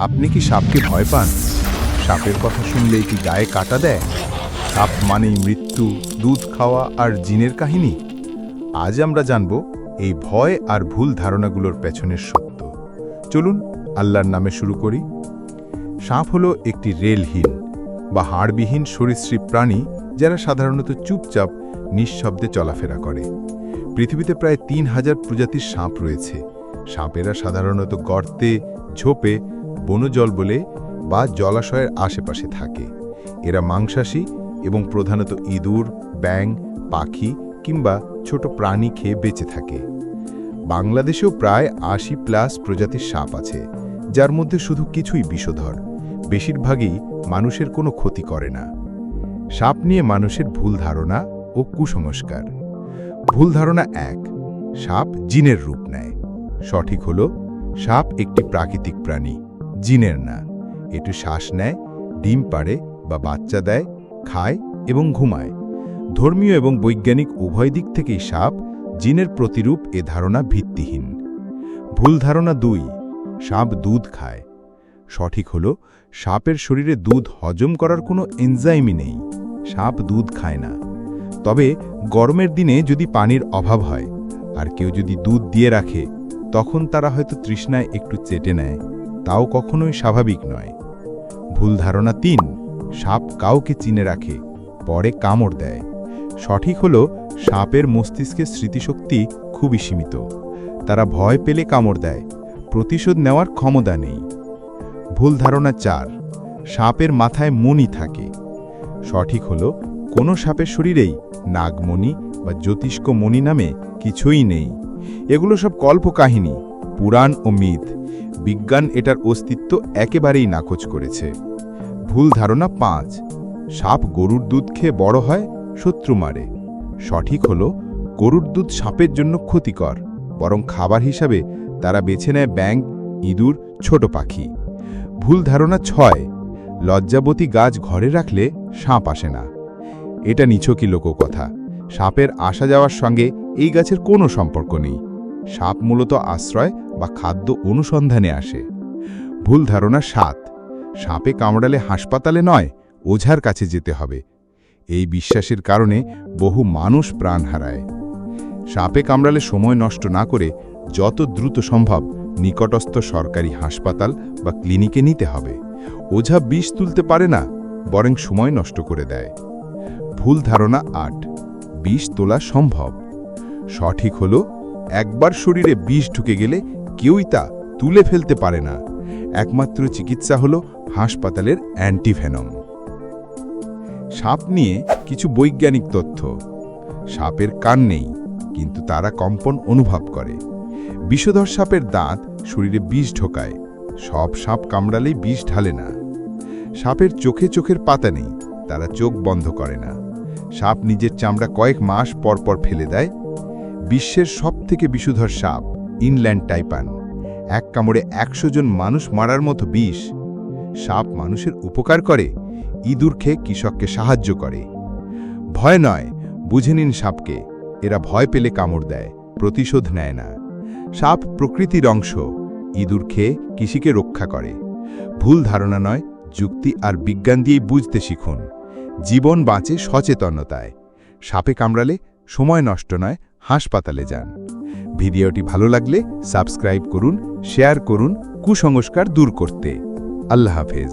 আপনি কি সাপকে ভয় পান? সাপের কথা শুনলেই কি গায়ে কাটা দেয়? সাপ মানেই মৃত্যু, দুধ খাওয়া আর জিনের কাহিনী। আজ আমরা জানব এই ভয় আর ভুল ধারণাগুলোর পেছনের সত্য। চলুন আল্লাহর নামে শুরু করি। সাপ হলো একটি রেলহীন বা হাড়বিহীন সরীসৃপ প্রাণী যারা সাধারণত চুপচাপ, নিঃশব্দে চলাফেরা করে। পৃথিবীতে প্রায় তিন হাজার প্রজাতির সাপ রয়েছে। সাপেরা সাধারণত গর্তে, ঝোপে বনজল বলে বা জলাশয়ের আশেপাশে থাকে। এরা মাংসাশী এবং প্রধানত ইঁদুর ব্যাং পাখি কিংবা ছোট প্রাণী খেয়ে বেঁচে থাকে। বাংলাদেশেও প্রায় আশি প্লাস প্রজাতির সাপ আছে, যার মধ্যে শুধু কিছুই বিষধর। বেশিরভাগই মানুষের কোনো ক্ষতি করে না। সাপ নিয়ে মানুষের ভুল ধারণা ও কুসংস্কার। ভুল ধারণা এক, সাপ জিনের রূপ নেয়। সঠিক হল, সাপ একটি প্রাকৃতিক প্রাণী। জিনের না। এটি শ্বাস নেয়, ডিম পাড়ে বা বাচ্চা দেয়, খায় এবং ঘুমায়। ধর্মীয় এবং বৈজ্ঞানিক উভয় দিক থেকেই সাপ জিনের প্রতিরূপ এ ধারণা ভিত্তিহীন। ভুল ধারণা দুই, সাপ দুধ খায়। সঠিক হল, সাপের শরীরে দুধ হজম করার কোনো এনজাইমই নেই, সাপ দুধ খায় না। তবে গরমের দিনে যদি পানির অভাব হয়, আর কেউ যদি দুধ দিয়ে রাখে, তখন তারা হয়তো তৃষ্ণায় একটু চেটে নেয়। তাও কখনোই স্বাভাবিক নয়। ভুল ধারণা তিন, সাপ কাউকে চিনে রাখে, পরে কামড় দেয়। সঠিক হল, সাপের মস্তিষ্কের স্মৃতিশক্তি খুবই সীমিত। তারা ভয় পেলে কামড় দেয়, প্রতিশোধ নেওয়ার ক্ষমতা নেই। ভুল ধারণা চার, সাপের মাথায় মনি থাকে। সঠিক হল, কোনো সাপের শরীরেই নাগমণি বা জ্যোতিষ্ক মণি নামে কিছুই নেই। এগুলো সব কল্পকাহিনী, পুরাণ ও মিথ। বিজ্ঞান এটার অস্তিত্ব একেবারেই নাকচ করেছে। ভুল ধারণা পাঁচ। সাপ গরুর দুধ খেয়ে বড় হয়, শত্রু মারে। সঠিক হল, গরুর দুধ সাপের জন্য ক্ষতিকর, বরং খাবার হিসাবে তারা বেছে নেয় ব্যাং ইঁদুর, ছোট পাখি। ভুল ধারণা ছয়। লজ্জাবতী গাছ ঘরে রাখলে সাপ আসে না। এটা নিছকই লোককথা। সাপের আসা যাওয়ার সঙ্গে এই গাছের কোনো সম্পর্ক নেই। সাপ মূলত আশ্রয় বা খাদ্য অনুসন্ধানে আসে। ভুল ধারণা সাত। সাপে কামড়ালে হাসপাতালে নয়, ওঝার কাছে যেতে হবে। এই বিশ্বাসের কারণে বহু মানুষ প্রাণ হারায়। সাপে কামড়ালে সময় নষ্ট না করে যত দ্রুত সম্ভব নিকটস্থ সরকারি হাসপাতাল বা ক্লিনিকে নিতে হবে। ওঝা বিষ তুলতে পারে না, বরং সময় নষ্ট করে দেয়। ভুল ধারণা আট। বিষ তোলা সম্ভব। সঠিক হল একবার শরীরে বিষ ঢুকে গেলে কেউই তা তুলে ফেলতে পারে না। একমাত্র চিকিৎসা হল হাসপাতালের অ্যান্টিভেনম। সাপ নিয়ে কিছু বৈজ্ঞানিক তথ্য। সাপের কান নেই, কিন্তু তারা কম্পন অনুভব করে। বিষধর সাপের দাঁত শরীরে বিষ ঢোকায়, সব সাপ কামড়ালেই বিষ ঢালে না। সাপের চোখে চোখের পাতা নেই, তারা চোখ বন্ধ করে না। সাপ নিজের চামড়া কয়েক মাস পর পর ফেলে দেয় বিশ্বের সবথেকে বিষধর সাপ, ইনল্যান্ড টাইপান। এক কামড়ে একশো জন মানুষ মারার মতো বিষ। সাপ মানুষের উপকার করে, ইঁদুর খেয়ে কৃষককে সাহায্য করে। ভয় নয়, বুঝে নিন সাপকে। এরা ভয় পেলে কামড় দেয়, প্রতিশোধ নেয় না। সাপ প্রকৃতির অংশ, ইঁদুর খেয়ে কৃষিকে রক্ষা করে। ভুল ধারণা নয়, যুক্তি আর বিজ্ঞান দিয়েই বুঝতে শিখুন। জীবন বাঁচে সচেতনতায়। সাপে কামড়ালে সময় নষ্ট নয় হাসপাতালে যান। ভিডিওটি ভালো লাগলে সাবস্ক্রাইব করুন শেয়ার করুন কুসংস্কার দূর করতে। আল্লাহ হাফেজ।